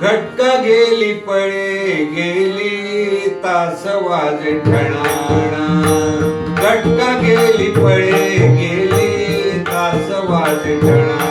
घटका गेली पळे गेली तास वाज ठणाणा. घटका गेली पळे गेली तास वाज ठणा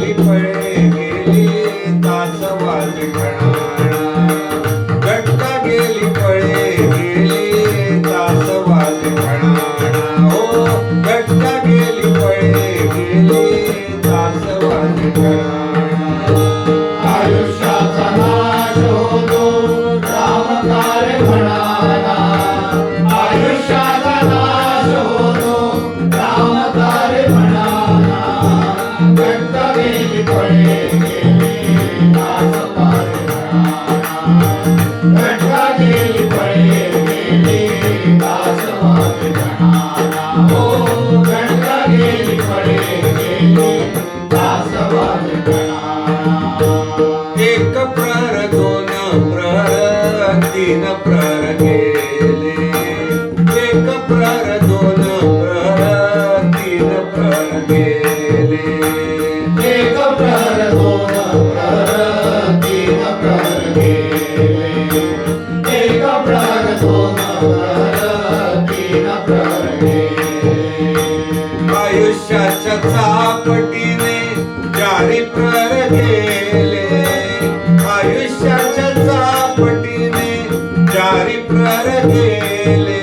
we pray. पटीने चारी प्रर केले आयुष्याच्या पटीने चारी प्रर केले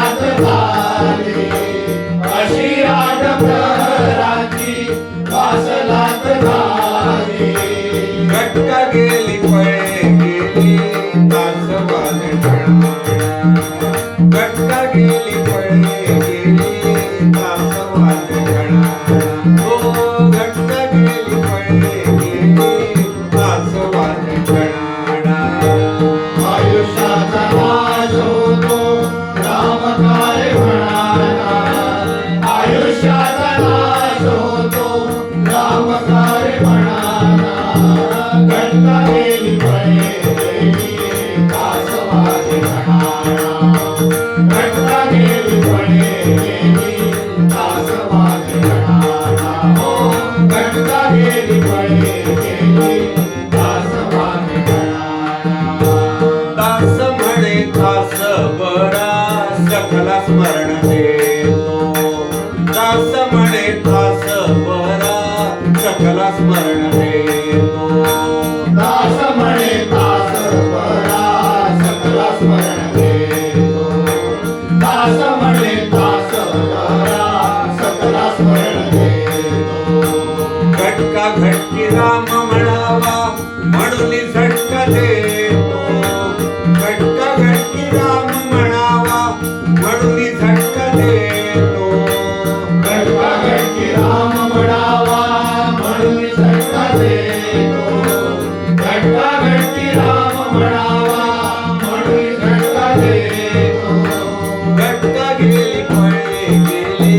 ಗಟ್ಟಿ ರಾಮ ಮಳವ, ಮಡುಲಿ ಸಟ್ಟದೆ ಘಟ್ಟ ಗಟ್ಟಿ ರಾಮ ಮಳವ, ಮಡುಲಿ ಸಟ್ಟದೆ ಘಟ್ಟ ಘಟ್ಟಿ ರಾಮ ಮಳವ, ಮಡುಲಿ ಸಟ್ಟದೆ ಘಟ್ಟ ಘಟ್ಟಿ ರಾಮ ಘಟ್ಟ ಗೇಲಿ ಗೇಲಿ